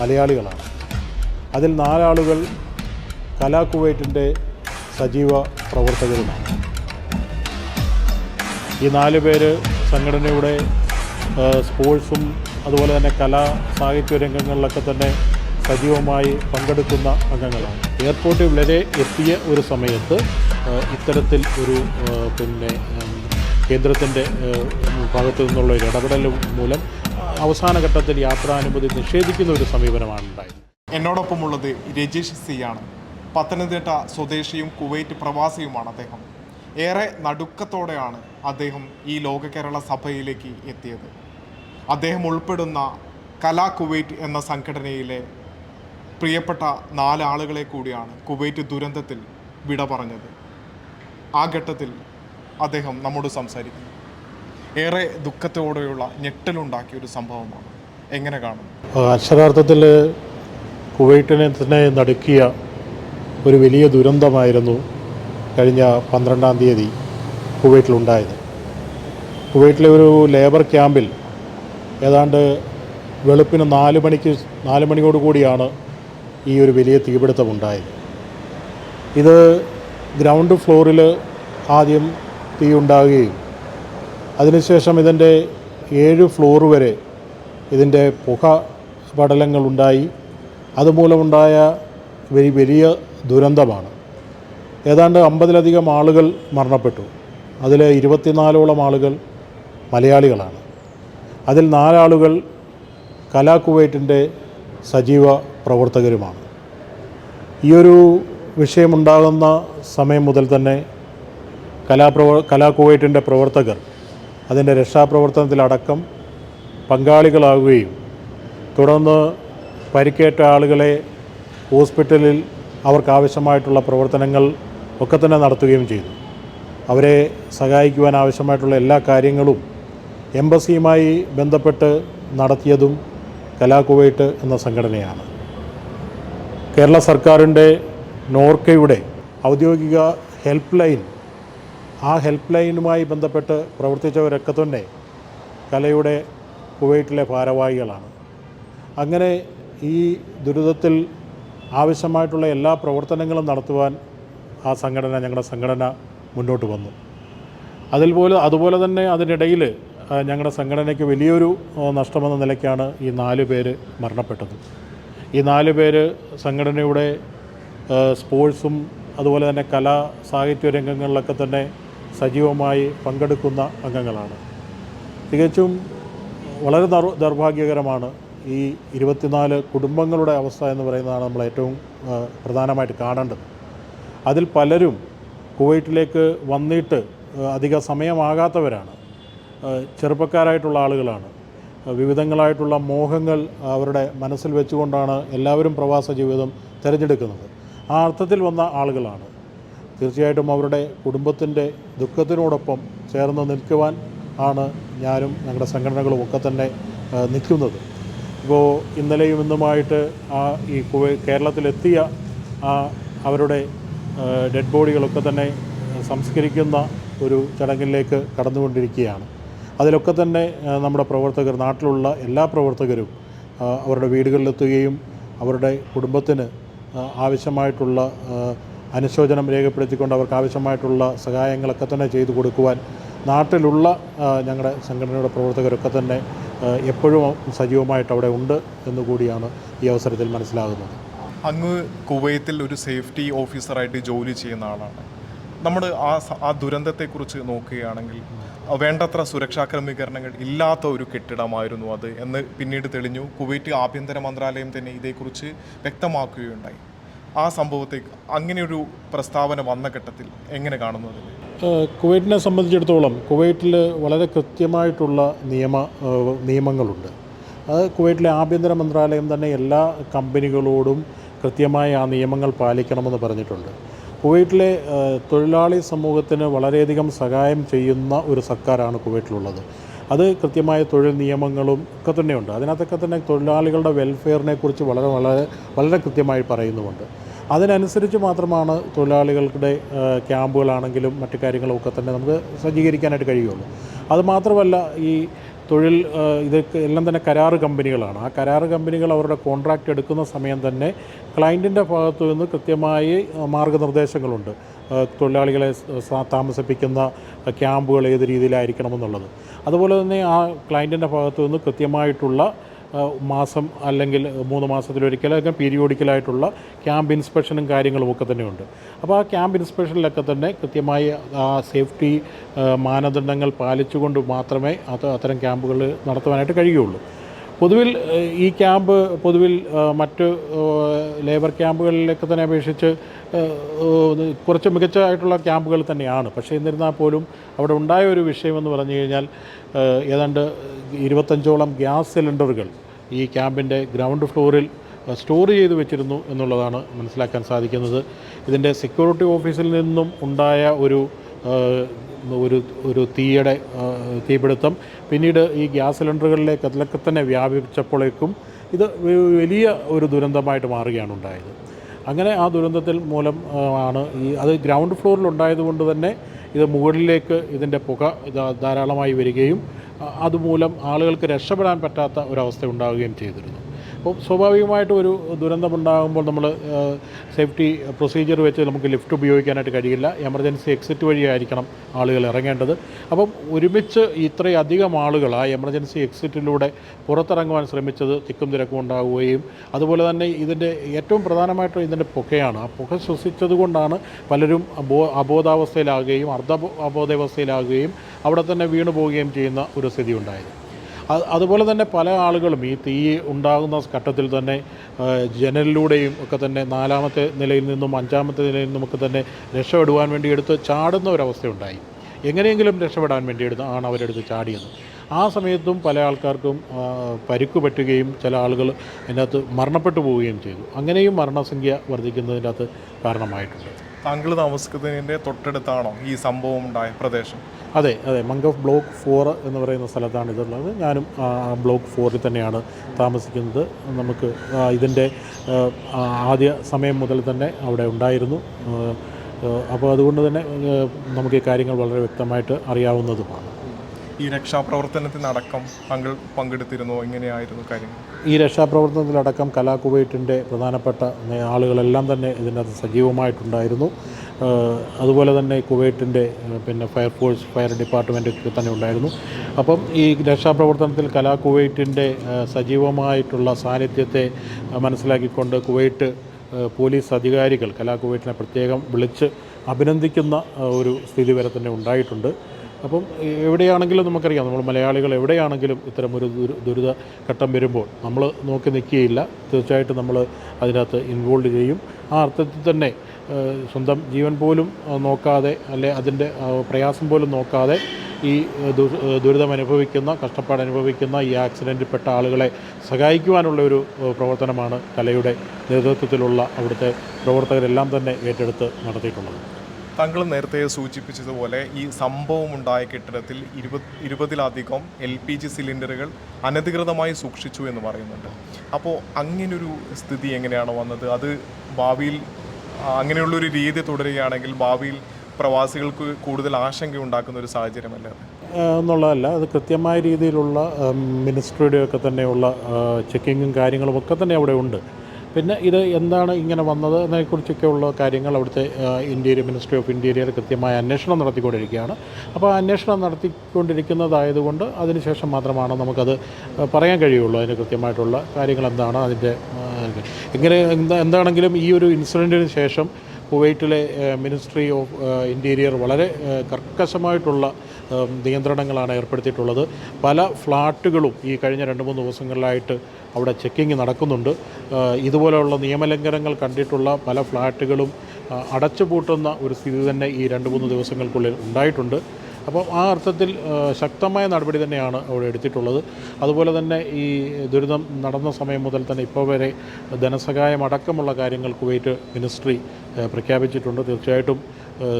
മലയാളികളാണ്. അതിൽ നാലാളുകൾ കലാ കുവൈറ്റിന്റെ സജീവ പ്രവർത്തകരുമാണ്. ഈ നാല് പേര് സംഘടനയുടെ സ്പോർട്സും അതുപോലെ തന്നെ കലാ സാഹിത്യ രംഗങ്ങളിലൊക്കെ തന്നെ സജീവമായി പങ്കെടുക്കുന്ന അംഗങ്ങളാണ്. എയർപോർട്ടിൽ വളരെ എത്തിയ ഒരു സമയത്ത് ഇത്തരത്തിൽ ഒരു പിന്നെ കേന്ദ്രത്തിന്റെ ഭാഗത്തു നിന്നുള്ള ഒരു ഇടപെടൽ മൂലം അവസാന ഘട്ടത്തിൽ യാത്രാനുമതി നിഷേധിക്കുന്ന ഒരു സമീപനമാണ് ഉണ്ടായത്. എന്നോടൊപ്പമുള്ളത് രജേഷ് സി ആണ് പത്തനംതിട്ട സ്വദേശിയും കുവൈറ്റ് പ്രവാസിയുമാണ് അദ്ദേഹം. ഏറെ നടുക്കത്തോടെയാണ് അദ്ദേഹം ഈ ലോക കേരള സഭയിലേക്ക് എത്തിയത്. അദ്ദേഹം ഉൾപ്പെടുന്ന കലാ കുവൈറ്റ് എന്ന സംഘടനയിലെ പ്രിയപ്പെട്ട നാലാളുകളെ കൂടിയാണ് കുവൈറ്റ് ദുരന്തത്തിൽ വിട പറഞ്ഞത്. ആ ഘട്ടത്തിൽ അദ്ദേഹം നമ്മോട് സംസാരിക്കുന്നു. ഏറെ ദുഃഖത്തോടെയുള്ള ഞെട്ടലുണ്ടാക്കിയ ഒരു സംഭവമാണ്. എങ്ങനെ കാണുന്നു അക്ഷരാർത്ഥത്തിൽ കുവൈറ്റിനെ തന്നെ നടുക്കിയ ഒരു വലിയ ദുരന്തമായിരുന്നു കഴിഞ്ഞ പന്ത്രണ്ടാം തീയതി കുവൈറ്റിലുണ്ടായത്. കുവൈറ്റിലെ ഒരു ലേബർ ക്യാമ്പിൽ ഏതാണ്ട് വെളുപ്പിന് നാല് മണിക്ക് നാല് മണിയോട് കൂടിയാണ് ഈ ഒരു വലിയ തീപിടുത്തം ഉണ്ടായത് ഇത് ഗ്രൗണ്ട് ഫ്ലോറിൽ ആദ്യം തീ ഉണ്ടാവുകയും അതിനുശേഷം ഇതിന്റെ ഏഴ് ഫ്ലോർ വരെ ഇതിന്റെ പുക പടലങ്ങളുണ്ടായി. അതുമൂലമുണ്ടായ വലിയ വലിയ ദുരന്തമാണ്. ഏതാണ്ട് അമ്പതിലധികം ആളുകൾ മരണപ്പെട്ടു. അതിൽ ഇരുപത്തിനാലോളം ആളുകൾ മലയാളികളാണ്. അതിൽ നാലാളുകൾ കലാ കുവൈറ്റിന്റെ സജീവ പ്രവർത്തകരുമാണ്. ഈയൊരു വിഷയമുണ്ടാകുന്ന സമയം മുതൽ തന്നെ കലാപ്രവ കലാ കുവൈറ്റിന്റെ പ്രവർത്തകർ അതിന്റെ രക്ഷാപ്രവർത്തനത്തിലടക്കം പങ്കാളികളാവുകയും തുടർന്ന് പരിക്കേറ്റ ആളുകളെ ഹോസ്പിറ്റലിൽ അവർക്കാവശ്യമായിട്ടുള്ള പ്രവർത്തനങ്ങൾ ഒക്കെ തന്നെ നടത്തുകയും ചെയ്തു. അവരെ സഹായിക്കുവാൻ ആവശ്യമായിട്ടുള്ള എല്ലാ കാര്യങ്ങളും എംബസിയുമായി ബന്ധപ്പെട്ട് നടത്തിയതും കലാകുവൈറ്റ് എന്ന സംഘടനയാണ്. കേരള സർക്കാരിന്റെ നോർക്കയുടെ ഔദ്യോഗിക ഹെൽപ്പ് ലൈൻ ആ ഹെൽപ്പ് ലൈനുമായി ബന്ധപ്പെട്ട് പ്രവർത്തിച്ചവരൊക്കെ തന്നെ കലയുടെ കുവൈറ്റിലെ ഭാരവാഹികളാണ്. അങ്ങനെ ഈ ദുരിതത്തിൽ ആവശ്യമായിട്ടുള്ള എല്ലാ പ്രവർത്തനങ്ങളും നടത്തുവാൻ ആ സംഘടന ഞങ്ങളുടെ സംഘടന മുന്നോട്ട് വന്നു. അതിൽ പോലെ അതുപോലെ തന്നെ അതിനിടയിൽ ഞങ്ങളുടെ സംഘടനയ്ക്ക് വലിയൊരു നഷ്ടമെന്ന നിലയ്ക്കാണ് ഈ നാല് പേര് മരണപ്പെട്ടത്. ഈ നാല് പേര് സംഘടനയുടെ സ്പോർട്സും അതുപോലെ തന്നെ കലാ സാഹിത്യ രംഗങ്ങളിലൊക്കെ തന്നെ സജീവമായി പങ്കെടുക്കുന്ന അംഗങ്ങളാണ്. തികച്ചും വളരെ ദൗർ ദൗർഭാഗ്യകരമാണ് ഈ ഇരുപത്തിനാല് കുടുംബങ്ങളുടെ അവസ്ഥ എന്ന് പറയുന്നതാണ് നമ്മൾ ഏറ്റവും പ്രധാനമായിട്ട് കാണേണ്ടത്. അതിൽ പലരും കുവൈറ്റിലേക്ക് വന്നിട്ട് അധിക സമയമാകാത്തവരാണ്. ചെറുപ്പക്കാരായിട്ടുള്ള ആളുകളാണ്. വിവിധങ്ങളായിട്ടുള്ള മോഹങ്ങൾ അവരുടെ മനസ്സിൽ വെച്ചുകൊണ്ടാണ് എല്ലാവരും പ്രവാസ ജീവിതം തിരഞ്ഞെടുക്കുന്നത്. ആ അർത്ഥത്തിൽ വന്ന ആളുകളാണ്. തീർച്ചയായിട്ടും അവരുടെ കുടുംബത്തിന്റെ ദുഃഖത്തിനോടൊപ്പം ചേർന്ന് നിൽക്കുവാൻ ആണ് ഞാനും ഞങ്ങളുടെ സംഘടനകളും ഒക്കെ തന്നെ നിൽക്കുന്നത്. ഇപ്പോൾ ഇന്നലെയും ഇന്നുമായിട്ട് ആ ഈ കേരളത്തിലെത്തിയ ആ അവരുടെ ഡെഡ് ബോഡികളൊക്കെ തന്നെ സംസ്കരിക്കുന്ന ഒരു ചടങ്ങിലേക്ക് കടന്നുകൊണ്ടിരിക്കുകയാണ്. അതിലൊക്കെ തന്നെ നമ്മുടെ പ്രവർത്തകർ നാട്ടിലുള്ള എല്ലാ പ്രവർത്തകരും അവരുടെ വീടുകളിലെത്തുകയും അവരുടെ കുടുംബത്തിന് ആവശ്യമായിട്ടുള്ള അനുശോചനം രേഖപ്പെടുത്തിക്കൊണ്ട് അവർക്ക് ആവശ്യമായിട്ടുള്ള സഹായങ്ങളൊക്കെ തന്നെ ചെയ്തു കൊടുക്കുവാൻ നാട്ടിലുള്ള ഞങ്ങളുടെ സംഘടനയുടെ പ്രവർത്തകരൊക്കെ തന്നെ എപ്പോഴും സജീവമായിട്ട് അവിടെ ഉണ്ട് എന്നുകൂടിയാണ് ഈ അവസരത്തിൽ മനസ്സിലാകുന്നത്. അങ്ങ് കുവൈത്തിൽ ഒരു സേഫ്റ്റി ഓഫീസറായിട്ട് ജോലി ചെയ്യുന്ന ആളാണ്. നമ്മൾ ആ ആ ദുരന്തത്തെക്കുറിച്ച് നോക്കുകയാണെങ്കിൽ വേണ്ടത്ര സുരക്ഷാ ക്രമീകരണങ്ങൾ ഇല്ലാത്ത ഒരു കെട്ടിടമായിരുന്നു അത് എന്ന് പിന്നീട് തെളിഞ്ഞു. കുവൈറ്റ് ആഭ്യന്തര മന്ത്രാലയം തന്നെ ഇതേക്കുറിച്ച് വ്യക്തമാക്കുകയുണ്ടായി. ആ സംഭവത്തെ അങ്ങനെയൊരു പ്രസ്താവന വന്ന ഘട്ടത്തിൽ എങ്ങനെ കാണുന്നത്? കുവൈറ്റിനെ സംബന്ധിച്ചിടത്തോളം കുവൈറ്റിൽ വളരെ കൃത്യമായിട്ടുള്ള നിയമ നിയമങ്ങളുണ്ട്. അത് കുവൈറ്റിലെ ആഭ്യന്തര മന്ത്രാലയം തന്നെ എല്ലാ കമ്പനികളോടും കൃത്യമായി ആ നിയമങ്ങൾ പാലിക്കണമെന്ന് പറഞ്ഞിട്ടുണ്ട്. കുവൈറ്റിലെ തൊഴിലാളി സമൂഹത്തിന് വളരെയധികം സഹായം ചെയ്യുന്ന ഒരു സർക്കാരാണ് കുവൈറ്റിലുള്ളത്. അത് കൃത്യമായ തൊഴിൽ നിയമങ്ങളും ഒക്കെ തന്നെയുണ്ട്. അതിനകത്തൊക്കെ തന്നെ തൊഴിലാളികളുടെ വെൽഫെയറിനെ കുറിച്ച് വളരെ വളരെ വളരെ കൃത്യമായി പറയുന്നുമുണ്ട്. അതിനനുസരിച്ച് മാത്രമാണ് തൊഴിലാളികളുടെ ക്യാമ്പുകളാണെങ്കിലും മറ്റു കാര്യങ്ങളൊക്കെ തന്നെ നമുക്ക് സജ്ജീകരിക്കാനായിട്ട് കഴിയുള്ളൂ. അതുമാത്രമല്ല ഈ തൊഴിൽ ഇത് എല്ലാം തന്നെ കരാറ് കമ്പനികളാണ്. ആ കരാറ് കമ്പനികൾ അവരുടെ കോൺട്രാക്റ്റ് എടുക്കുന്ന സമയം തന്നെ ക്ലയന്റിന്റെ ഭാഗത്തു നിന്ന് കൃത്യമായി മാർഗനിർദ്ദേശങ്ങളുണ്ട്. തൊഴിലാളികളെ താമസിപ്പിക്കുന്ന ക്യാമ്പുകൾ ഏത് രീതിയിലായിരിക്കണമെന്നുള്ളത്. അതുപോലെ തന്നെ ആ ക്ലയന്റിന്റെ ഭാഗത്തു നിന്ന് കൃത്യമായിട്ടുള്ള മാസം അല്ലെങ്കിൽ മൂന്ന് മാസത്തിലൊരിക്കൽ അല്ലെങ്കിൽ പീരിയോഡിക്കലായിട്ടുള്ള ക്യാമ്പ് ഇൻസ്പെക്ഷനും കാര്യങ്ങളും ഒക്കെ തന്നെയുണ്ട്. അപ്പോൾ ആ ക്യാമ്പ് ഇൻസ്പെക്ഷനിലൊക്കെ തന്നെ കൃത്യമായി ആ സേഫ്റ്റി മാനദണ്ഡങ്ങൾ പാലിച്ചുകൊണ്ട് മാത്രമേ അത് അത്തരം ക്യാമ്പുകൾ നടത്തുവാനായിട്ട് കഴിയുള്ളൂ പൊതുവിൽ ഈ ക്യാമ്പ് പൊതുവിൽ മറ്റ് ലേബർ ക്യാമ്പുകളിലൊക്കെ തന്നെ അപേക്ഷിച്ച് കുറച്ച് മികച്ചതായിട്ടുള്ള ക്യാമ്പുകൾ തന്നെയാണ്. പക്ഷേ എന്നിരുന്നാൽ പോലും അവിടെ ഉണ്ടായ ഒരു വിഷയമെന്ന് പറഞ്ഞു കഴിഞ്ഞാൽ ഏതാണ്ട് ഇരുപത്തഞ്ചോളം ഗ്യാസ് സിലിണ്ടറുകൾ ഈ ക്യാമ്പിന്റെ ഗ്രൗണ്ട് ഫ്ലോറിൽ സ്റ്റോർ ചെയ്ത് വെച്ചിരുന്നു എന്നുള്ളതാണ് മനസ്സിലാക്കാൻ സാധിക്കുന്നത്. ഇതിന്റെ സെക്യൂരിറ്റി ഓഫീസിൽ നിന്നും ഉണ്ടായ ഒരു ഒരു ഒരു തീയുടെ തീപിടുത്തം. പിന്നീട് ഈ ഗ്യാസ് സിലിണ്ടറുകളിലേക്ക് അതിലൊക്കെ തന്നെ വ്യാപിച്ചപ്പോഴേക്കും ഇത് വലിയ ഒരു ദുരന്തമായിട്ട് മാറുകയാണ് ഉണ്ടായത്. അങ്ങനെ ആ ദുരന്തത്തിൽ മൂലം ആണ് ഈ അത് ഗ്രൗണ്ട് ഫ്ലോറിൽ ഉണ്ടായതുകൊണ്ട് തന്നെ ഇത് മുകളിലേക്ക് ഇതിന്റെ പുക ധാരാളമായി വരികയും അതുമൂലം ആളുകൾക്ക് രക്ഷപ്പെടാൻ പറ്റാത്ത ഒരവസ്ഥ ഉണ്ടാവുകയും ചെയ്തിരുന്നു. അപ്പോൾ സ്വാഭാവികമായിട്ടും ഒരു ദുരന്തമുണ്ടാകുമ്പോൾ നമ്മൾ സേഫ്റ്റി പ്രൊസീജിയർ വെച്ച് നമുക്ക് ലിഫ്റ്റ് ഉപയോഗിക്കാനായിട്ട് കഴിയില്ല. എമർജൻസി എക്സിറ്റ് വഴിയായിരിക്കണം ആളുകൾ ഇറങ്ങേണ്ടത്. അപ്പം ഒരുമിച്ച് ഇത്രയധികം ആളുകൾ ആ എമർജൻസി എക്സിറ്റിലൂടെ പുറത്തിറങ്ങുവാൻ ശ്രമിച്ചത് തിക്കും തിരക്കും ഉണ്ടാവുകയും അതുപോലെ തന്നെ ഇതിന്റെ ഏറ്റവും പ്രധാനമായിട്ടും ഇതിന്റെ പുകയാണ്. ആ പുക ശ്വസിച്ചതുകൊണ്ടാണ് പലരും അബോ അബോധാവസ്ഥയിലാകുകയും അർദ്ധ അബോധാവസ്ഥയിലാകുകയും അവിടെ തന്നെ വീണു പോവുകയും ചെയ്യുന്ന ഒരു സ്ഥിതി ഉണ്ടായത് അതുപോലെ തന്നെ പല ആളുകളും ഈ തീ ഉണ്ടാകുന്ന ഘട്ടത്തിൽ തന്നെ ജനലിലൂടെയും ഒക്കെ തന്നെ നാലാമത്തെ നിലയിൽ നിന്നും അഞ്ചാമത്തെ നിലയിൽ നിന്നുമൊക്കെ തന്നെ രക്ഷപ്പെടുവാൻ വേണ്ടി എടുത്ത് ചാടുന്ന ഒരവസ്ഥയുണ്ടായി. എങ്ങനെയെങ്കിലും രക്ഷപ്പെടാൻ വേണ്ടി എടുത്ത് ആണ് അവരെടുത്ത് ചാടിയത്. ആ സമയത്തും പല ആൾക്കാർക്കും പരിക്ക് പറ്റുകയും ചില ആളുകൾ അതിനകത്ത് മരണപ്പെട്ടു പോവുകയും ചെയ്തു. അങ്ങനെയും മരണസംഖ്യ വർദ്ധിക്കുന്നതിന്റെ അകത്ത് കാരണമായിട്ടുണ്ട്. താങ്കൾ താമസിക്കുന്നതിന്റെ തൊട്ടടുത്താണോ ഈ സംഭവം ഉണ്ടായ പ്രദേശം? അതെ അതെ. മംഗഫ് ബ്ലോക്ക് ഫോർ എന്ന് പറയുന്ന സ്ഥലത്താണ് ഇതുള്ളത്. ഞാനും ആ, ബ്ലോക്ക് ഫോറിൽ തന്നെയാണ് താമസിക്കുന്നത്. നമുക്ക് ഇതിന്റെ ആദ്യ സമയം മുതൽ തന്നെ അവിടെ ഉണ്ടായിരുന്നു. അപ്പോൾ അതുകൊണ്ട് തന്നെ നമുക്ക് ഈ കാര്യങ്ങൾ വളരെ വ്യക്തമായിട്ട് അറിയാവുന്നതുമാണ് ഈ രക്ഷാപ്രവർത്തനത്തിനടക്കം താങ്കൾ പങ്കെടുത്തിരുന്നു? എങ്ങനെയായിരുന്നു കാര്യങ്ങൾ? ഈ രക്ഷാപ്രവർത്തനത്തിലടക്കം കലാകുവൈറ്റിന്റെ പ്രധാനപ്പെട്ട ആളുകളെല്ലാം തന്നെ ഇതിനകത്ത് സജീവമായിട്ടുണ്ടായിരുന്നു. അതുപോലെ തന്നെ കുവൈറ്റിന്റെ പിന്നെ ഫയർഫോഴ്സ് ഫയർ ഡിപ്പാർട്ട്മെന്റ് ഒക്കെ തന്നെ ഉണ്ടായിരുന്നു. അപ്പം ഈ രക്ഷാപ്രവർത്തനത്തിൽ കലാ കുവൈറ്റിന്റെ സജീവമായിട്ടുള്ള സാന്നിധ്യത്തെ മനസ്സിലാക്കിക്കൊണ്ട് കുവൈറ്റ് പോലീസ് അധികാരികൾ കലാ കുവൈറ്റിനെ പ്രത്യേകം വിളിച്ച് അഭിനന്ദിക്കുന്ന ഒരു സ്ഥിതി വരെ തന്നെ ഉണ്ടായിട്ടുണ്ട്. അപ്പം എവിടെയാണെങ്കിലും നമുക്കറിയാം നമ്മൾ മലയാളികൾ എവിടെയാണെങ്കിലും ഇത്തരം ഒരു ദുരി ദുരിത ഘട്ടം വരുമ്പോൾ നമ്മൾ നോക്കി നിൽക്കുകയില്ല. തീർച്ചയായിട്ടും നമ്മൾ അതിനകത്ത് ഇൻവോൾവ് ചെയ്യും. ആ അർത്ഥത്തിൽ തന്നെ സ്വന്തം ജീവൻ പോലും നോക്കാതെ അല്ലെ അതിന്റെ പ്രയാസം പോലും നോക്കാതെ ഈ ദുരിതം അനുഭവിക്കുന്ന കഷ്ടപ്പാട് അനുഭവിക്കുന്ന ഈ ആക്സിഡന്റിൽപ്പെട്ട ആളുകളെ സഹായിക്കുവാനുള്ള ഒരു പ്രവർത്തനമാണ് കലയുടെ നേതൃത്വത്തിലുള്ള അവിടുത്തെ പ്രവർത്തകരെല്ലാം തന്നെ ഏറ്റെടുത്ത് നടത്തിയിട്ടുള്ളത്. താങ്കൾ നേരത്തെ സൂചിപ്പിച്ചതുപോലെ ഈ സംഭവം ഉണ്ടായ കെട്ടിടത്തിൽ ഇരുപത് ഇരുപതിലധികം എൽ പി ജി സിലിണ്ടറുകൾ അനധികൃതമായി സൂക്ഷിച്ചു എന്ന് പറയുന്നുണ്ട്. അപ്പോൾ അങ്ങനൊരു സ്ഥിതി എങ്ങനെയാണ് വന്നത്? അത് ഭാവിയിൽ അങ്ങനെയുള്ളൊരു രീതി തുടരുകയാണെങ്കിൽ ഭാവിയിൽ പ്രവാസികൾക്ക് കൂടുതൽ ആശങ്ക ഉണ്ടാക്കുന്ന ഒരു സാഹചര്യമല്ല എന്നുള്ളതല്ല. അത് കൃത്യമായ രീതിയിലുള്ള മിനിസ്ട്രിയുടെയൊക്കെ തന്നെയുള്ള ചെക്കിങ്ങും കാര്യങ്ങളും ഒക്കെ തന്നെ അവിടെ ഉണ്ട്. പിന്നെ ഇത് എന്താണ് ഇങ്ങനെ വന്നത് എന്നതിനെക്കുറിച്ചൊക്കെയുള്ള കാര്യങ്ങൾ അവിടുത്തെ ഇന്റീരിയർ മിനിസ്ട്രി ഓഫ് ഇന്റീരിയർ കൃത്യമായ അന്വേഷണം നടത്തിക്കൊണ്ടിരിക്കുകയാണ്. അപ്പോൾ അന്വേഷണം നടത്തിക്കൊണ്ടിരിക്കുന്നതായതുകൊണ്ട് അതിനുശേഷം മാത്രമാണ് നമുക്കത് പറയാൻ കഴിയുള്ളൂ അതിന് കൃത്യമായിട്ടുള്ള കാര്യങ്ങൾ എന്താണ് അതിന്റെ ഇങ്ങനെ എന്താ എന്താണെങ്കിലും ഈ ഒരു ഇൻസിഡന്റിന് ശേഷം കുവൈറ്റിലെ മിനിസ്ട്രി ഓഫ് ഇന്റീരിയർ വളരെ കർക്കശമായിട്ടുള്ള നിയന്ത്രണങ്ങളാണ് ഏർപ്പെടുത്തിയിട്ടുള്ളത്. പല ഫ്ലാറ്റുകളും ഈ കഴിഞ്ഞ രണ്ട് മൂന്ന് ദിവസങ്ങളിലായിട്ട് അവിടെ ചെക്കിങ് നടക്കുന്നുണ്ട്. ഇതുപോലെയുള്ള നിയമലംഘനങ്ങൾ കണ്ടിട്ടുള്ള പല ഫ്ലാറ്റുകളും അടച്ചുപൂട്ടുന്ന ഒരു സ്ഥിതി തന്നെ ഈ രണ്ട് മൂന്ന് ദിവസങ്ങൾക്കുള്ളിൽ ഉണ്ടായിട്ടുണ്ട്. അപ്പോൾ ആ അർത്ഥത്തിൽ ശക്തമായ നടപടി തന്നെയാണ് അവിടെ എടുത്തിട്ടുള്ളത്. അതുപോലെ തന്നെ ഈ ദുരിതം നടന്ന സമയം മുതൽ തന്നെ ഇപ്പോൾ വരെ ധനസഹായം അടക്കമുള്ള കാര്യങ്ങൾ കുവൈറ്റ് മിനിസ്ട്രി പ്രഖ്യാപിച്ചിട്ടുണ്ട്. തീർച്ചയായിട്ടും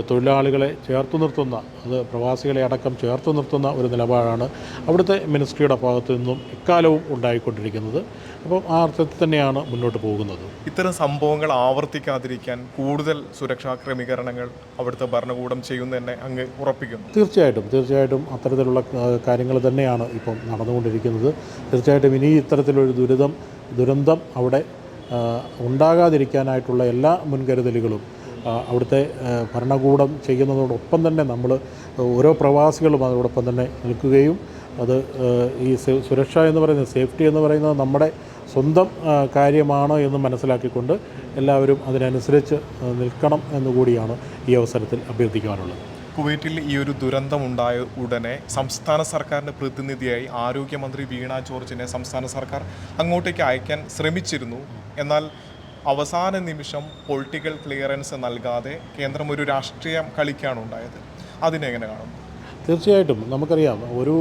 തൊഴിലാളികളെ ചേർത്ത് നിർത്തുന്ന അത് പ്രവാസികളെ അടക്കം ചേർത്ത് നിർത്തുന്ന ഒരു നിലപാടാണ് അവിടുത്തെ മിനിസ്ട്രിയുടെ ഭാഗത്തു നിന്നും ഇക്കാലവും ഉണ്ടായിക്കൊണ്ടിരിക്കുന്നത്. അപ്പം ആ അർത്ഥത്തിൽ തന്നെയാണ് മുന്നോട്ട് പോകുന്നത്. ഇത്തരം സംഭവങ്ങൾ ആവർത്തിക്കാതിരിക്കാൻ കൂടുതൽ സുരക്ഷാ ക്രമീകരണങ്ങൾ അവിടുത്തെ ഭരണകൂടം ചെയ്യുന്ന തന്നെ അങ്ങ് ഉറപ്പിക്കുന്നു. തീർച്ചയായിട്ടും തീർച്ചയായിട്ടും അത്തരത്തിലുള്ള കാര്യങ്ങൾ തന്നെയാണ് ഇപ്പം നടന്നുകൊണ്ടിരിക്കുന്നത്. തീർച്ചയായിട്ടും ഇനി ഇത്തരത്തിലൊരു ദുരിതം ദുരന്തം അവിടെ ഉണ്ടാകാതിരിക്കാനായിട്ടുള്ള എല്ലാ മുൻകരുതലുകളും അവിടുത്തെ ഭരണകൂടം ചെയ്യുന്നതോടൊപ്പം തന്നെ നമ്മൾ ഓരോ പ്രവാസികളും അതോടൊപ്പം തന്നെ നിൽക്കുകയും അത് ഈ സുരക്ഷ എന്ന് പറയുന്നത് സേഫ്റ്റി എന്ന് പറയുന്നത് നമ്മുടെ സ്വന്തം കാര്യമാണ് എന്ന് മനസ്സിലാക്കിക്കൊണ്ട് എല്ലാവരും അതിനനുസരിച്ച് നിൽക്കണം എന്നുകൂടിയാണ് ഈ അവസരത്തിൽ അഭ്യർത്ഥിക്കാനുള്ളത് കുവൈറ്റിൽ ഈ ഒരു ദുരന്തമുണ്ടായ ഉടനെ സംസ്ഥാന സർക്കാരിന്റെ പ്രതിനിധിയായി ആരോഗ്യമന്ത്രി വീണ ജോർജിനെ സംസ്ഥാന സർക്കാർ അങ്ങോട്ടേക്ക് അയക്കാൻ ശ്രമിച്ചിരുന്നു. എന്നാൽ അവസാന നിമിഷം പൊളിറ്റിക്കൽ ക്ലിയറൻസ് നൽകാതെ കേന്ദ്രം ഒരു രാഷ്ട്രീയം കളിക്കാണ് ഉണ്ടായത്. അതിനെങ്ങനെ കാണും തീർച്ചയായിട്ടും. നമുക്കറിയാം ഒരു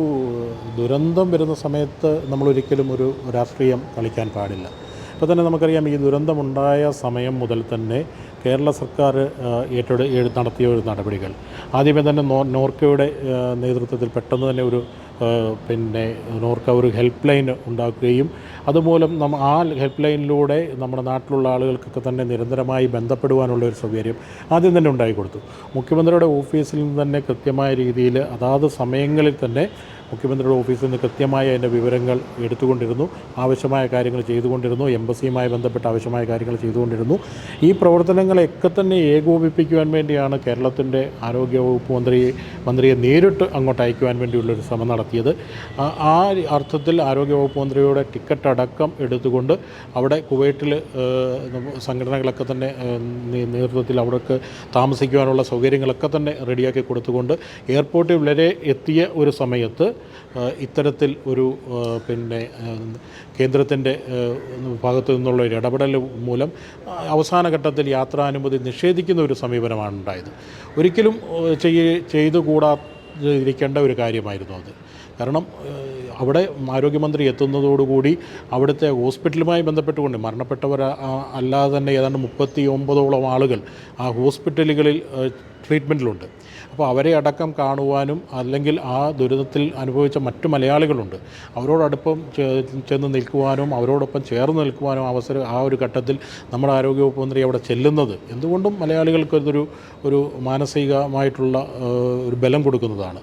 ദുരന്തം വരുന്ന സമയത്ത് നമ്മളൊരിക്കലും ഒരു രാഷ്ട്രീയം കളിക്കാൻ പാടില്ല. ഇപ്പോൾ തന്നെ നമുക്കറിയാം ഈ ദുരന്തമുണ്ടായ സമയം മുതൽ തന്നെ കേരള സർക്കാർ ഏറ്റെടു നടത്തിയ ഒരു നടപടികൾ. ആദ്യമേ തന്നെ നോർക്കയുടെ നേതൃത്വത്തിൽ പെട്ടെന്ന് തന്നെ ഒരു പിന്നെ നോർക്ക ഒരു ഹെൽപ്പ് ലൈൻ ഉണ്ടാക്കുകയും അതുമൂലം നമ്മ ആ ഹെൽപ്പ് ലൈനിലൂടെ നമ്മുടെ നാട്ടിലുള്ള ആളുകൾക്കൊക്കെ തന്നെ നിരന്തരമായി ബന്ധപ്പെടുവാനുള്ള ഒരു സൗകര്യം ആദ്യം തന്നെ ഉണ്ടായിക്കൊടുത്തു മുഖ്യമന്ത്രിയുടെ ഓഫീസിൽ നിന്ന് തന്നെ കൃത്യമായ രീതിയിൽ അതാത് സമയങ്ങളിൽ തന്നെ മുഖ്യമന്ത്രിയുടെ ഓഫീസിൽ നിന്ന് കൃത്യമായ അതിന്റെ വിവരങ്ങൾ എടുത്തുകൊണ്ടിരുന്നു. ആവശ്യമായ കാര്യങ്ങൾ ചെയ്തുകൊണ്ടിരുന്നു. എംബസിയുമായി ബന്ധപ്പെട്ട ആവശ്യമായ കാര്യങ്ങൾ ചെയ്തുകൊണ്ടിരുന്നു. ഈ പ്രവർത്തനങ്ങളെയൊക്കെ തന്നെ ഏകോപിപ്പിക്കുവാൻ വേണ്ടിയാണ് കേരളത്തിന്റെ ആരോഗ്യവകുപ്പ് മന്ത്രി മന്ത്രിയെ നേരിട്ട് അങ്ങോട്ട് അയക്കുവാൻ വേണ്ടിയുള്ളൊരു ശ്രമം നടത്തിയത്. ആ- അർത്ഥത്തിൽ ആരോഗ്യവകുപ്പ് മന്ത്രിയുടെ ടിക്കറ്റ് അടക്കം എടുത്തുകൊണ്ട് അവിടെ കുവൈറ്റിൽ സംഘടനകളൊക്കെ തന്നെ നേതൃത്വത്തിൽ അവിടേക്ക് താമസിക്കുവാനുള്ള സൗകര്യങ്ങളൊക്കെ തന്നെ റെഡിയാക്കി കൊടുത്തുകൊണ്ട് എയർപോർട്ടിൽ വളരെ എത്തിയ ഒരു സമയത്ത് ഇത്തരത്തിൽ ഒരു പിന്നെ കേന്ദ്രത്തിന്റെ ഭാഗത്തു നിന്നുള്ള ഒരു ഇടപെടൽ മൂലം അവസാന ഘട്ടത്തിൽ യാത്രാനുമതി നിഷേധിക്കുന്ന ഒരു സമീപനമാണ് ഉണ്ടായത്. ഒരിക്കലും ചെയ്യ ചെയ്തുകൂടാ ഇരിക്കേണ്ട ഒരു കാര്യമായിരുന്നു അത്. കാരണം അവിടെ ആരോഗ്യമന്ത്രി എത്തുന്നതോടുകൂടി അവിടുത്തെ ഹോസ്പിറ്റലുമായി ബന്ധപ്പെട്ടുകൊണ്ട് മരണപ്പെട്ടവർ അല്ലാതെ തന്നെ ഏതാണ്ട് മുപ്പത്തി ഒമ്പതോളം ആളുകൾ ആ ഹോസ്പിറ്റലുകളിൽ ട്രീറ്റ്മെന്റിലുണ്ട് അപ്പോൾ അവരെ അടക്കം കാണുവാനും അല്ലെങ്കിൽ ആ ദുരിതത്തിൽ അനുഭവിച്ച മറ്റു മലയാളികളുണ്ട്. അവരോടടുപ്പം ചെന്ന് നിൽക്കുവാനും അവരോടൊപ്പം ചേർന്ന് നിൽക്കുവാനും അവസരം ആ ഒരു ഘട്ടത്തിൽ നമ്മുടെ ആരോഗ്യവകുപ്പ് മന്ത്രി അവിടെ ചെല്ലുന്നത് എന്തുകൊണ്ടും മലയാളികൾക്ക് ഇതൊരു ഒരു മാനസികമായിട്ടുള്ള ഒരു ബലം കൊടുക്കുന്നതാണ്.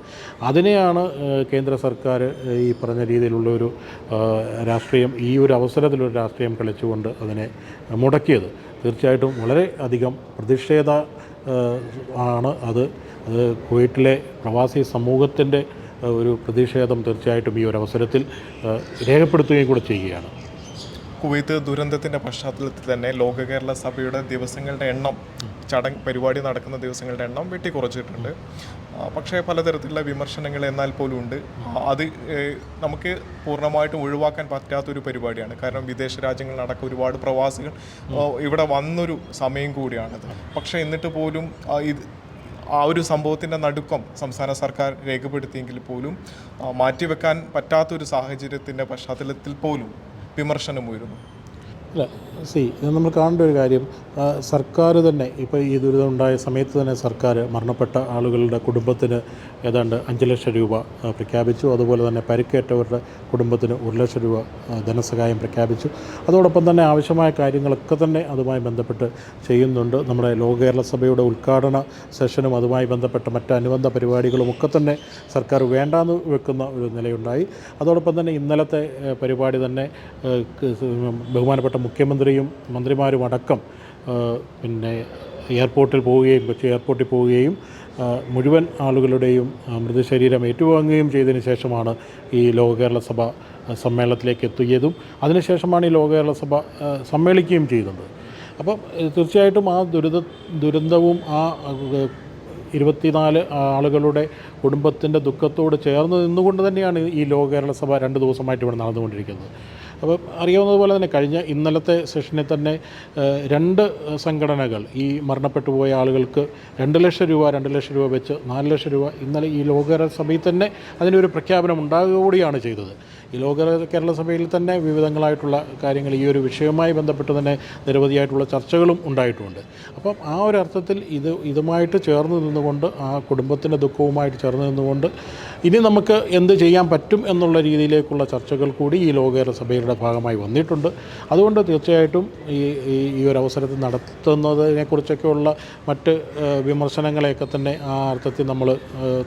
അതിനെയാണ് കേന്ദ്ര സർക്കാർ ഈ പറഞ്ഞ രീതിയിലുള്ള ഒരു രാഷ്ട്രീയം ഈ ഒരു അവസരത്തിലൊരു രാഷ്ട്രീയം കളിച്ചുകൊണ്ട് അതിനെ മുടക്കിയത്. തീർച്ചയായിട്ടും വളരെ അധികം പ്രതിഷേധ ആണ് അത്. അത് കുവൈറ്റിലെ പ്രവാസി സമൂഹത്തിന്റെ ഒരു പ്രതിഷേധം തീർച്ചയായിട്ടും ഈ ഒരു അവസരത്തിൽ രേഖപ്പെടുത്തുകയും കൂടെ ചെയ്യുകയാണ്. കുവൈത്ത് ദുരന്തത്തിന്റെ പശ്ചാത്തലത്തിൽ തന്നെ ലോക കേരള സഭയുടെ ദിവസങ്ങളുടെ എണ്ണം ചടങ്ങ് പരിപാടി നടക്കുന്ന ദിവസങ്ങളുടെ എണ്ണം വെട്ടിക്കുറച്ചിട്ടുണ്ട്. കുറച്ചിട്ടുണ്ട് പക്ഷേ പലതരത്തിലുള്ള വിമർശനങ്ങൾ എന്നാൽ പോലും ഉണ്ട്. അത് നമുക്ക് പൂർണമായിട്ടും ഒഴിവാക്കാൻ പറ്റാത്തൊരു പരിപാടിയാണ്. കാരണം വിദേശ രാജ്യങ്ങളിൽ നടക്കുന്ന ഒരുപാട് പ്രവാസികൾ ഇവിടെ വന്നൊരു സമയം കൂടിയാണിത്. പക്ഷേ എന്നിട്ട് പോലും ആ, ഒരു സംഭവത്തിന്റെ നടുക്കം സംസ്ഥാന സർക്കാർ രേഖപ്പെടുത്തിയെങ്കിൽ പോലും മാറ്റിവെക്കാൻ പറ്റാത്തൊരു സാഹചര്യത്തിന്റെ പശ്ചാത്തലത്തിൽ പോലും വിമർശനം ഉയരുന്നു. അല്ല സി ഇത് നമ്മൾ കാണേണ്ട ഒരു കാര്യം സർക്കാർ തന്നെ ഇപ്പോൾ ഈ ദുരിതം ഉണ്ടായ സമയത്ത് തന്നെ സർക്കാർ മരണപ്പെട്ട ആളുകളുടെ കുടുംബത്തിന് ഏതാണ്ട് അഞ്ച് ലക്ഷം രൂപ പ്രഖ്യാപിച്ചു. അതുപോലെ തന്നെ പരിക്കേറ്റവരുടെ കുടുംബത്തിന് ഒരു ലക്ഷം രൂപ ധനസഹായം പ്രഖ്യാപിച്ചു. അതോടൊപ്പം തന്നെ ആവശ്യമായ കാര്യങ്ങളൊക്കെ തന്നെ അതുമായി ബന്ധപ്പെട്ട് ചെയ്യുന്നുണ്ട്. നമ്മുടെ ലോക കേരള സഭയുടെ ഉദ്ഘാടന സെഷനും അതുമായി ബന്ധപ്പെട്ട മറ്റ് അനുബന്ധ പരിപാടികളും ഒക്കെ തന്നെ സർക്കാർ വേണ്ടാന്ന് വെക്കുന്ന ഒരു നിലയുണ്ടായി. അതോടൊപ്പം തന്നെ ഇന്നലത്തെ പരിപാടി തന്നെ ബഹുമാനപ്പെട്ട മുഖ്യമന്ത്രിയും മന്ത്രിമാരുമടക്കം പിന്നെ എയർപോർട്ടിൽ പോവുകയും കൊച്ചി എയർപോർട്ടിൽ പോവുകയും മുഴുവൻ ആളുകളുടെയും മൃതശരീരം ഏറ്റുവാങ്ങുകയും ചെയ്തതിന് ശേഷമാണ് ഈ ലോക കേരള സഭ സമ്മേളനത്തിലേക്ക് എത്തിയതും അതിനുശേഷമാണ് ഈ ലോക കേരള സഭ സമ്മേളിക്കുകയും ചെയ്തത്. അപ്പം തീർച്ചയായിട്ടും ആ ദുരിത ദുരന്തവും ആ ഇരുപത്തിനാല് ആളുകളുടെ കുടുംബത്തിന്റെ ദുഃഖത്തോട് ചേർന്ന് നിന്നുകൊണ്ട് തന്നെയാണ് ഈ ലോക കേരള സഭ രണ്ട് ദിവസമായിട്ട് ഇവിടെ നടന്നുകൊണ്ടിരിക്കുന്നത്. അപ്പം അറിയാവുന്നതുപോലെ തന്നെ കഴിഞ്ഞ ഇന്നലത്തെ സെഷനിൽ തന്നെ രണ്ട് സംഘടനകൾ ഈ മരണപ്പെട്ടു പോയ ആളുകൾക്ക് രണ്ട് ലക്ഷം രൂപ രണ്ട് ലക്ഷം രൂപ വെച്ച് നാല് ലക്ഷം രൂപ ഇന്നലെ ഈ ലോകകേരള സഭയിൽ തന്നെ അതിനൊരു പ്രഖ്യാപനം ഉണ്ടാകുക കൂടിയാണ് ചെയ്തത്. ഈ ലോക കേരള സഭയിൽ തന്നെ വിവിധങ്ങളായിട്ടുള്ള കാര്യങ്ങൾ ഈ ഒരു വിഷയവുമായി ബന്ധപ്പെട്ട് തന്നെ നിരവധിയായിട്ടുള്ള ചർച്ചകളും ഉണ്ടായിട്ടുമുണ്ട് അപ്പം ആ ഒരു അർത്ഥത്തിൽ ഇത് ഇതുമായിട്ട് ചേർന്ന് നിന്നുകൊണ്ട് ആ കുടുംബത്തിന്റെ ദുഃഖവുമായിട്ട് ചേർന്ന് നിന്നുകൊണ്ട് ഇനി നമുക്ക് എന്ത് ചെയ്യാൻ പറ്റും എന്നുള്ള രീതിയിലേക്കുള്ള ചർച്ചകൾ കൂടി ഈ ലോകേര സഭയുടെ ഭാഗമായി വന്നിട്ടുണ്ട്. അതുകൊണ്ട് തീർച്ചയായിട്ടും ഈ ഈ ഒരു അവസരത്തിൽ നടത്തുന്നതിനെക്കുറിച്ചൊക്കെയുള്ള മറ്റ് വിമർശനങ്ങളെയൊക്കെ തന്നെ ആ അർത്ഥത്തിൽ നമ്മൾ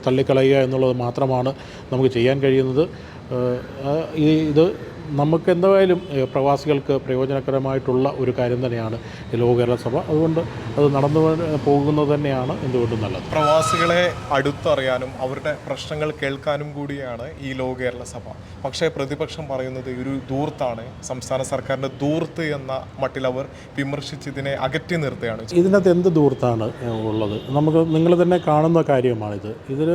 തള്ളിക്കളയുക എന്നുള്ളത് മാത്രമാണ് നമുക്ക് ചെയ്യാൻ കഴിയുന്നത്. ഇത് നമുക്ക് എന്തായാലും പ്രവാസികൾക്ക് പ്രയോജനകരമായിട്ടുള്ള ഒരു കാര്യം തന്നെയാണ് ഈ ലോകേരള സഭ. അതുകൊണ്ട് അത് നടന്നു പോകുന്നത് തന്നെയാണ് എന്തുകൊണ്ടും നല്ലത്. പ്രവാസികളെ അടുത്തറിയാനും അവരുടെ പ്രശ്നങ്ങൾ കേൾക്കാനും കൂടിയാണ് ഈ ലോ കേരള സഭ. പക്ഷേ പ്രതിപക്ഷം പറയുന്നത് ഒരു ദൂർത്താണ് സംസ്ഥാന സർക്കാരിന്റെ ദൂർത്ത് എന്ന മട്ടിൽ അവർ വിമർശിച്ചതിനെ അകറ്റി നിർത്തുകയാണ്. ഇതിനകത്ത് എന്ത് ദൂർത്താണ് ഉള്ളത്? നമുക്ക് നിങ്ങൾ തന്നെ കാണുന്ന കാര്യമാണിത്. ഇതിൽ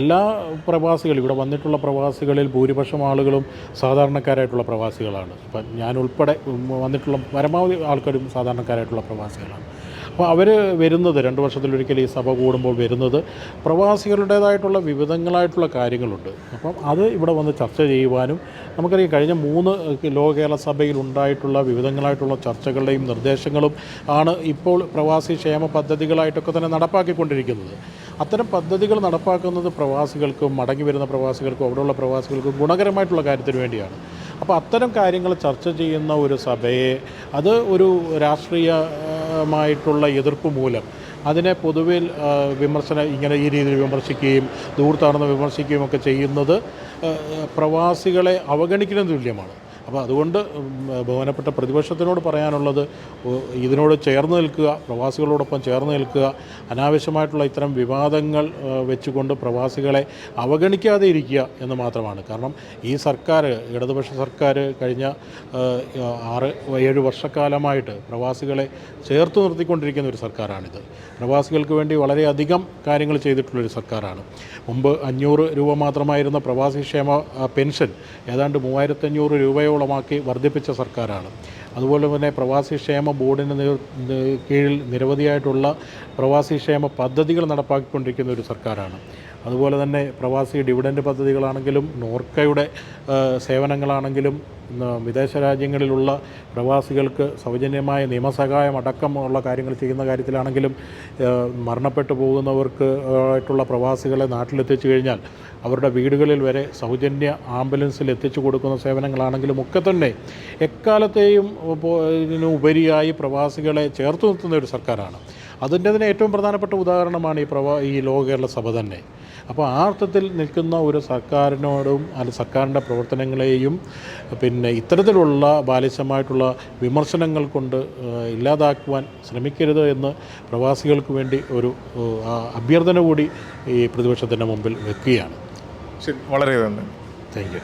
എല്ലാ പ്രവാസികളും ഇവിടെ വന്നിട്ടുള്ള പ്രവാസികളിൽ ഭൂരിപക്ഷം ആളുകളും സാധാരണക്കാരായിട്ടുള്ള പ്രവാസികളാണ്. ഇപ്പം ഞാൻ ഉൾപ്പെടെ വന്നിട്ടുള്ള പരമാവധി ആൾക്കാരും സാധാരണക്കാരായിട്ടുള്ള പ്രവാസികളാണ്. അപ്പോൾ അവർ വരുന്നത് രണ്ട് വർഷത്തിലൊരിക്കൽ ഈ സഭ കൂടുമ്പോൾ വരുന്നത് പ്രവാസികളുടേതായിട്ടുള്ള വിവിധങ്ങളായിട്ടുള്ള കാര്യങ്ങളുണ്ട്. അപ്പം അത് ഇവിടെ വന്ന് ചർച്ച ചെയ്യുവാനും നമുക്കറിയാം കഴിഞ്ഞ മൂന്ന് ലോക കേരള സഭയിൽ ഉണ്ടായിട്ടുള്ള വിവിധങ്ങളായിട്ടുള്ള ചർച്ചകളുടെയും നിർദ്ദേശങ്ങളും ആണ് ഇപ്പോൾ പ്രവാസി ക്ഷേമ പദ്ധതികളായിട്ടൊക്കെ തന്നെ നടപ്പാക്കിക്കൊണ്ടിരിക്കുന്നത്. അത്തരം പദ്ധതികൾ നടപ്പാക്കുന്നത് പ്രവാസികൾക്കും മടങ്ങി വരുന്ന പ്രവാസികൾക്കും അവിടെയുള്ള പ്രവാസികൾക്കും ഗുണകരമായിട്ടുള്ള കാര്യത്തിന് വേണ്ടിയാണ്. അപ്പോൾ അത്തരം കാര്യങ്ങൾ ചർച്ച ചെയ്യുന്ന ഒരു സഭയെ അത് ഒരു രാഷ്ട്രീയമായിട്ടുള്ള എതിർപ്പ് മൂലം അതിനെ പൊതുവിൽ വിമർശനം ഇങ്ങനെ ഈ രീതിയിൽ വിമർശിക്കുകയും ദൂർത്താണെന്ന് വിമർശിക്കുകയും ഒക്കെ ചെയ്യുന്നത് പ്രവാസികളെ അവഗണിക്കുന്നതിന് തുല്യമാണ്. അപ്പോൾ അതുകൊണ്ട് ബഹുമാനപ്പെട്ട പ്രതിപക്ഷത്തിനോട് പറയാനുള്ളത് ഇതിനോട് ചേർന്ന് നിൽക്കുക പ്രവാസികളോടൊപ്പം ചേർന്ന് നിൽക്കുക അനാവശ്യമായിട്ടുള്ള ഇത്തരം വിവാദങ്ങൾ വെച്ചുകൊണ്ട് പ്രവാസികളെ അവഗണിക്കാതെ ഇരിക്കുക എന്ന് മാത്രമാണ്. കാരണം ഈ സർക്കാർ ഇടതുപക്ഷ സർക്കാർ കഴിഞ്ഞ ആറ് ഏഴ് വർഷക്കാലമായിട്ട് പ്രവാസികളെ ചേർത്ത് നിർത്തിക്കൊണ്ടിരിക്കുന്ന ഒരു സർക്കാരാണിത്. പ്രവാസികൾക്ക് വേണ്ടി വളരെയധികം കാര്യങ്ങൾ ചെയ്തിട്ടുള്ളൊരു സർക്കാരാണ്. മുമ്പ് അഞ്ഞൂറ് രൂപ മാത്രമായിരുന്ന പ്രവാസി ക്ഷേമ പെൻഷൻ ഏതാണ്ട് മൂവായിരത്തഞ്ഞൂറ് രൂപയോളമാക്കി വർദ്ധിപ്പിച്ച സർക്കാരാണ്. അതുപോലെ തന്നെ പ്രവാസി ക്ഷേമ ബോർഡിന് കീഴിൽ നിരവധിയായിട്ടുള്ള പ്രവാസി ക്ഷേമ പദ്ധതികൾ നടപ്പാക്കിക്കൊണ്ടിരിക്കുന്ന ഒരു സർക്കാരാണ്. അതുപോലെ തന്നെ പ്രവാസി ഡിവിഡൻഡ് പദ്ധതികളാണെങ്കിലും നോർക്കയുടെ സേവനങ്ങളാണെങ്കിലും വിദേശ രാജ്യങ്ങളിലുള്ള പ്രവാസികൾക്ക് സൗജന്യമായ നിയമസഹായം അടക്കമുള്ള കാര്യങ്ങൾ ചെയ്യുന്ന കാര്യത്തിലാണെങ്കിലും മരണപ്പെട്ടു പോകുന്നവർക്ക് ആയിട്ടുള്ള പ്രവാസികളെ നാട്ടിലെത്തിച്ചു കഴിഞ്ഞാൽ അവരുടെ വീടുകളിൽ വരെ സൗജന്യ ആംബുലൻസിൽ എത്തിച്ചു കൊടുക്കുന്ന സേവനങ്ങളാണെങ്കിലും ഒക്കെ തന്നെ എക്കാലത്തെയും ഉപരിയായി പ്രവാസികളെ ചേർത്ത് നിർത്തുന്ന ഒരു സർക്കാരാണ്. അതിന്റെ തന്നെ ഏറ്റവും പ്രധാനപ്പെട്ട ഉദാഹരണമാണ് ഈ പ്രവാ ഈ ലോക കേരള സഭ തന്നെ. അപ്പോൾ ആ അർത്ഥത്തിൽ നിൽക്കുന്ന ഒരു സർക്കാരിനോടും അല്ല സർക്കാരിന്റെ പ്രവർത്തനങ്ങളെയും പിന്നെ ഇത്തരത്തിലുള്ള ബാലിശമായിട്ടുള്ള വിമർശനങ്ങൾ കൊണ്ട് ഇല്ലാതാക്കുവാൻ ശ്രമിക്കരുത് എന്ന് പ്രവാസികൾക്ക് വേണ്ടി ഒരു അഭ്യർത്ഥന കൂടി ഈ പ്രതിപക്ഷത്തിന്റെ മുമ്പിൽ വെക്കുകയാണ്. ശരി വളരെ നന്ദി. Thank you.